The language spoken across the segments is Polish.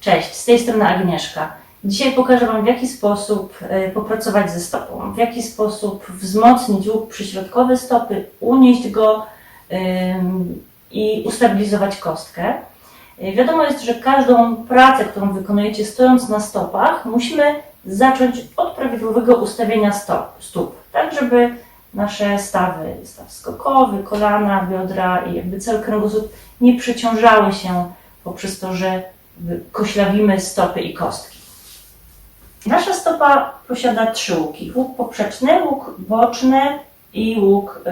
Cześć, z tej strony Agnieszka. Dzisiaj pokażę Wam, w jaki sposób e, popracować ze stopą, w jaki sposób wzmocnić łuk przyśrodkowy stopy, unieść go i ustabilizować kostkę. E, Wiadomo jest, że każdą pracę, którą wykonujecie stojąc na stopach, musimy zacząć od prawidłowego ustawienia stop, stóp, tak żeby nasze stawy, staw skokowy, kolana, biodra i jakby cały kręgosłup nie przeciążały się poprzez to, że koślawimy stopy i kostki. Nasza stopa posiada trzy łuki. Łuk poprzeczny, łuk boczny i łuk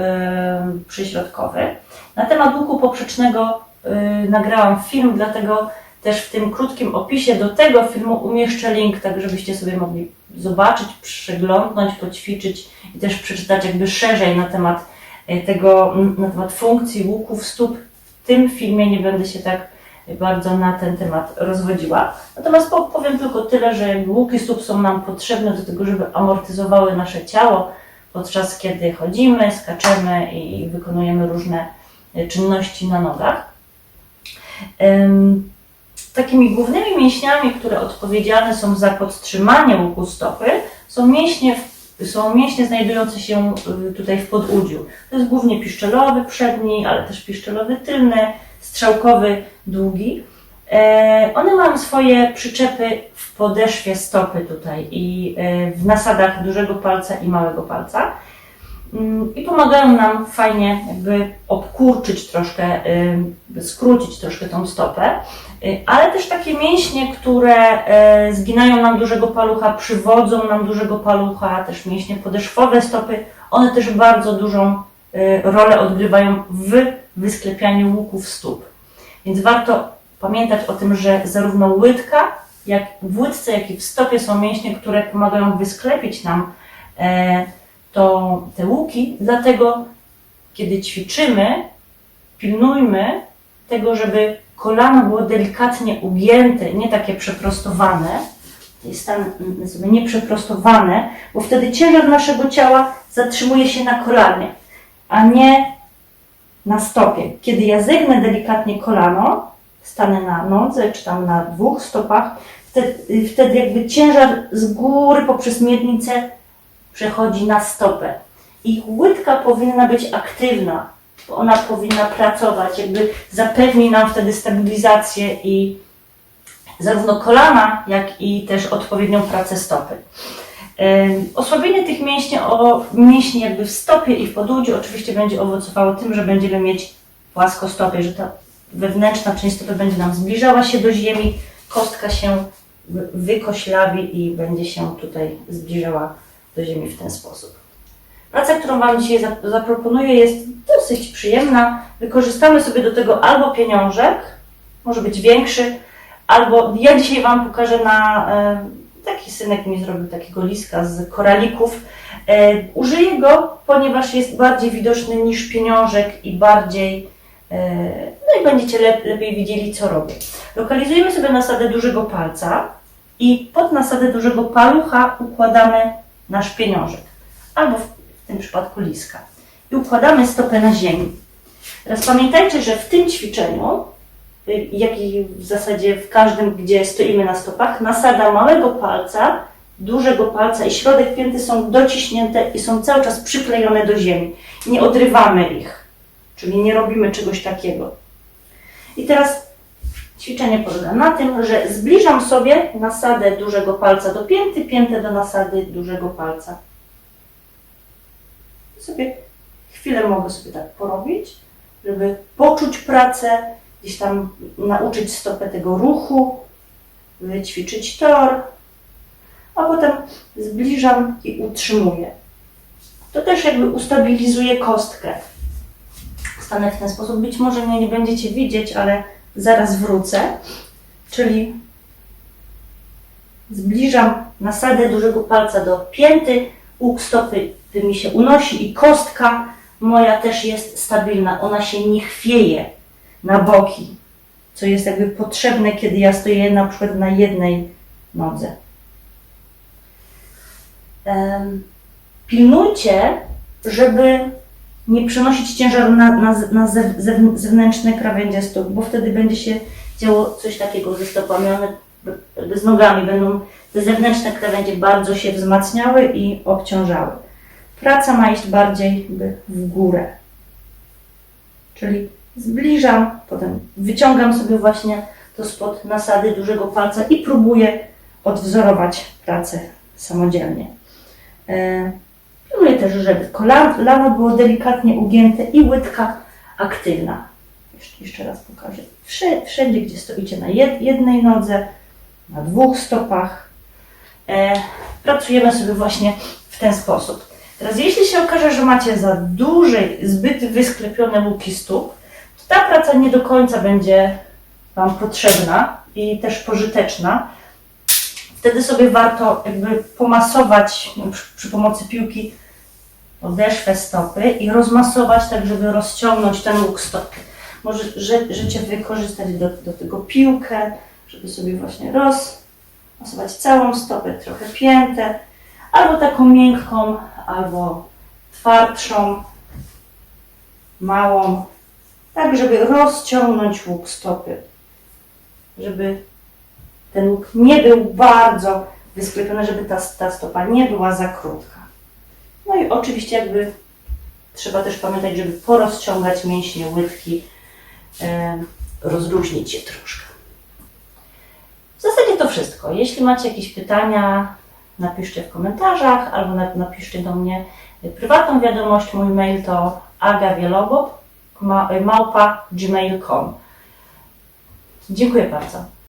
przyśrodkowy. Na temat łuku poprzecznego yy, nagrałam film, dlatego też w tym krótkim opisie do tego filmu umieszczę link, tak żebyście sobie mogli zobaczyć, przeglądnąć, poćwiczyć i też przeczytać jakby szerzej na temat yy, tego, na temat funkcji łuków stóp. W tym filmie nie będę się tak bardzo na ten temat rozwodziła. Natomiast po- powiem tylko tyle, że łuki stóp są nam potrzebne do tego, żeby amortyzowały nasze ciało podczas kiedy chodzimy, skaczemy i wykonujemy różne e, czynności na nogach. Takimi głównymi mięśniami, które odpowiedzialne są za podtrzymanie łuku stopy, są mięśnie, w- są mięśnie znajdujące się y, tutaj w podudziu. To jest głównie piszczelowy przedni, ale też piszczelowy tylny, strzałkowy długi. E, One mają swoje przyczepy w podeszwie stopy tutaj i e, w nasadach dużego palca i małego palca. Mm, I pomagają nam fajnie jakby obkurczyć troszkę, y, skrócić troszkę tą stopę, Y, ale też takie mięśnie, które e, zginają nam dużego palucha, przywodzą nam dużego palucha, też mięśnie podeszwowe stopy, one też bardzo dużą y, rolę odgrywają w wysklepianiu łuków stóp. Więc warto pamiętać o tym, że zarówno łydka, jak w łydce, jak i w stopie są mięśnie, które pomagają wysklepić nam e, te łuki. Dlatego, kiedy ćwiczymy, pilnujmy tego, żeby kolano było delikatnie ugięte, nie takie przeprostowane. Jest stan nazwijmy, nieprzeprostowane, bo wtedy ciężar naszego ciała zatrzymuje się na kolanie, a nie na stopie. Kiedy ja zegnę delikatnie kolano, stanę na nodze czy tam na dwóch stopach, wtedy, wtedy jakby ciężar z góry poprzez miednicę przechodzi na stopę. I łydka powinna być aktywna, bo ona powinna pracować, jakby zapewni nam wtedy stabilizację i zarówno kolana, jak i też odpowiednią pracę stopy. Osłabienie tych mięśni, o, mięśni jakby w stopie i w podudziu oczywiście będzie owocowało tym, że będziemy mieć płaskostopie, że ta wewnętrzna część stopy będzie nam zbliżała się do ziemi, kostka się wy- wykoślawi i będzie się tutaj zbliżała do ziemi w ten sposób. Praca, którą Wam dzisiaj zap- zaproponuję jest dosyć przyjemna. Wykorzystamy sobie do tego albo pieniążek, może być większy, albo ja dzisiaj Wam pokażę na e, taki synek mi zrobił takiego liska z koralików. E, użyję go, ponieważ jest bardziej widoczny niż pieniążek i bardziej e, no i będziecie lep, lepiej widzieli, co robię. Lokalizujemy sobie nasadę dużego palca i pod nasadę dużego palucha układamy nasz pieniążek, albo w, w tym przypadku liska. I układamy stopę na ziemi. Teraz pamiętajcie, że w tym ćwiczeniu, y, jak i w zasadzie w każdym, gdzie stoimy na stopach, nasada małego palca, dużego palca i środek pięty są dociśnięte i są cały czas przyklejone do ziemi. Nie odrywamy ich, czyli nie robimy czegoś takiego. I teraz ćwiczenie polega na tym, że zbliżam sobie nasadę dużego palca do pięty, piętę do nasady dużego palca. Sobie chwilę mogę sobie tak porobić, żeby poczuć pracę, gdzieś tam nauczyć stopę tego ruchu, wyćwiczyć tor, a potem zbliżam i utrzymuję. To też jakby ustabilizuje kostkę. Stanę w ten sposób. Być może mnie nie będziecie widzieć, ale zaraz wrócę. Czyli zbliżam nasadę dużego palca do pięty, łuk stopy mi się unosi i kostka moja też jest stabilna. Ona się nie chwieje na boki, co jest jakby potrzebne, kiedy ja stoję na przykład na jednej nodze. Pilnujcie, żeby nie przenosić ciężaru na, na, na zew, zew, zewnętrzne krawędzie stóp, bo wtedy będzie się działo coś takiego ze stopami. One z nogami będą te zewnętrzne krawędzie bardzo się wzmacniały i obciążały. Praca ma iść bardziej w górę. Czyli zbliżam, potem wyciągam sobie właśnie to spod nasady dużego palca i próbuję odwzorować pracę samodzielnie. E, Pilnuję też, żeby kolano było delikatnie ugięte i łydka aktywna. Jeszcze, jeszcze raz pokażę. Wszędzie, gdzie stoicie na jed- jednej nodze, na dwóch stopach, e, pracujemy sobie właśnie w ten sposób. Teraz jeśli się okaże, że macie za duże, zbyt wysklepione łuki stóp, to ta praca nie do końca będzie Wam potrzebna i też pożyteczna. Wtedy sobie warto jakby pomasować no, przy, pomocy piłki podeszwę stopy i rozmasować tak, żeby rozciągnąć ten łuk stopy. Możecie wykorzystać do, do tego piłkę, żeby sobie właśnie rozmasować całą stopę, trochę piętę, albo taką miękką, albo twardszą, małą, tak żeby rozciągnąć łuk stopy, żeby ten łuk nie był bardzo wysklepiony, żeby ta, ta stopa nie była za krótka. No i oczywiście jakby trzeba też pamiętać, żeby porozciągać mięśnie łydki, rozluźnić je troszkę. W zasadzie to wszystko. Jeśli macie jakieś pytania, napiszcie w komentarzach albo na- napiszcie do mnie prywatną wiadomość. Mój mail to agawielobob. Dziękuję bardzo.